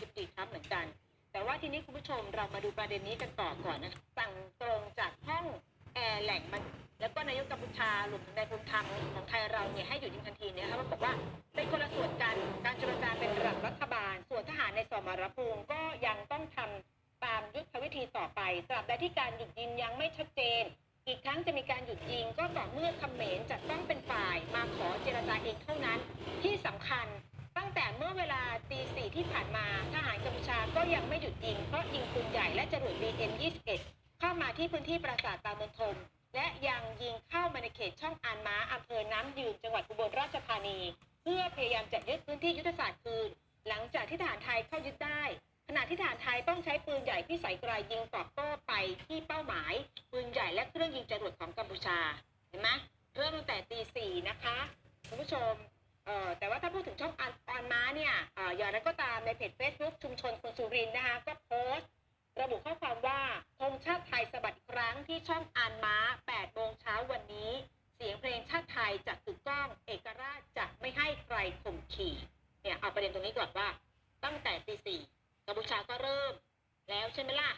ธิบดีทรัมป์เหมือนกัน แต่ว่าทีนี้คุณผู้ชมเรามาดูประเด็นนี้กันต่อก่อนนะคะสั่งตรงจากห้องแอร์แหล่งมันแล้วก็นายกกัมพูชารวมถึงนายภูมิธรรมของไทยเราเนี่ยให้หยุดยิงทันทีเนี่ยนะคะมันบอกว่าเป็นคนละส่วนกันการเจรจาเป็นระดับรัฐบาล ส่วนทหารในสมรภูมิก็ยังต้องทำตามยุทธวิธีต่อไปตราบใดที่การหยุดยิงยังไม่ชัดเจน อีกทั้งจะมีการหยุดยิงก็ต่อเมื่อเขมรจะต้องเป็นฝ่ายมาขอเจรจานั้น ที่สำคัญตั้งแต่เมื่อเวลาตีสี่ ที่ผ่านมาทหารกัมพูชาก็ยังไม่หยุดยิง เพราะยิงปืนใหญ่และจรวด BM21 เข้ามาที่พื้นที่ปราสาทตาเมืองทมและยังยิงเข้ามาในเขตช่องอานม้าอำเภอน้ำยืนจังหวัดอุบลราชธานี เพื่อพยายามจะยึดพื้นที่ยุทธศาสตร์คืน หลังจากที่ทหารไทยเข้ายึดได้ ขณะที่ทหารไทยต้องใช้ปืนใหญ่พิสัยไกลยิงตอบโต้ไปที่เป้าหมาย ปืนใหญ่และเครื่องยิงจรวดของกัมพูชาเห็นไหมเริ่มตั้งแต่ตีสี่นะคะคุณผู้ชมเอ่อแต่ว่าถ้าพูดถึง อ่ออย่างไรก็ตามในเพจ Facebook ชุมชนคนสุรินนะคะก็โพสต์ ระบุข้อความว่าธงชาติไทยสะบัดอีกครั้งที่ช่องอานม้า8โมงเช้าวันนี้ เสียงเพลงชาติไทยจะถูกต้อง เอกราชจะไม่ให้ใครข่มขี่เนี่ยเอาประเด็นตรงนี้ก่อนว่า ตั้งแต่ตีสี่กัมพูชาก็เริ่ม แล้วใช่ไหมล่ะ